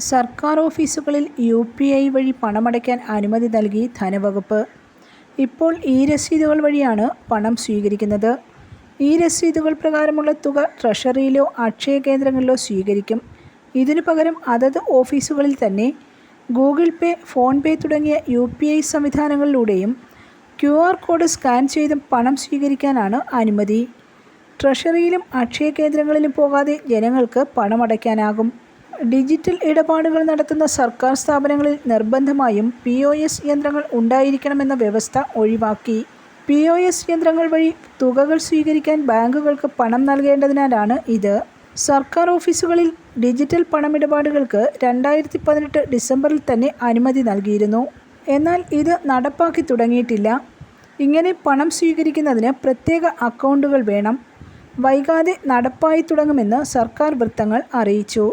സർക്കാർ ഓഫീസുകളിൽ U P I വഴി പണമടയ്ക്കാൻ അനുമതി നൽകി ധനവകുപ്പ്. ഇപ്പോൾ ഈ രസീതുകൾ വഴിയാണ് പണം സ്വീകരിക്കുന്നത്. ഈ രസീതുകൾ പ്രകാരമുള്ള തുക ട്രഷറിയിലോ അക്ഷയ കേന്ദ്രങ്ങളിലോ സ്വീകരിക്കും. ഇതിനു പകരം അതത് ഓഫീസുകളിൽ തന്നെ ഗൂഗിൾ പേ ഫോൺ പേ തുടങ്ങിയ യു പി ഐ സംവിധാനങ്ങളിലൂടെയും ക്യു ആർ കോഡ് സ്കാൻ ചെയ്തും പണം സ്വീകരിക്കാനാണ് അനുമതി. ട്രഷറിയിലും അക്ഷയ കേന്ദ്രങ്ങളിലും പോകാതെ ജനങ്ങൾക്ക് പണമടയ്ക്കാനാകും. ഡിജിറ്റൽ ഇടപാടുകൾ നടത്തുന്ന സർക്കാർ സ്ഥാപനങ്ങളിൽ നിർബന്ധമായും പി ഒ എസ് യന്ത്രങ്ങൾ ഉണ്ടായിരിക്കണമെന്ന വ്യവസ്ഥ ഒഴിവാക്കി. പി ഒ എസ് യന്ത്രങ്ങൾ വഴി തുകകൾ സ്വീകരിക്കാൻ ബാങ്കുകൾക്ക് പണം നൽകേണ്ടതിനാലാണ് ഇത്. സർക്കാർ ഓഫീസുകളിൽ ഡിജിറ്റൽ പണമിടപാടുകൾക്ക് രണ്ടായിരത്തി പതിനെട്ട് ഡിസംബറിൽ തന്നെ അനുമതി നൽകിയിരുന്നു. എന്നാൽ ഇത് നടപ്പാക്കി തുടങ്ങിയിട്ടില്ല. ഇങ്ങനെ പണം സ്വീകരിക്കുന്നതിന് പ്രത്യേക അക്കൗണ്ടുകൾ വേണം. വൈകാതെ നടപ്പായി തുടങ്ങുമെന്ന് സർക്കാർ വൃത്തങ്ങൾ അറിയിച്ചു.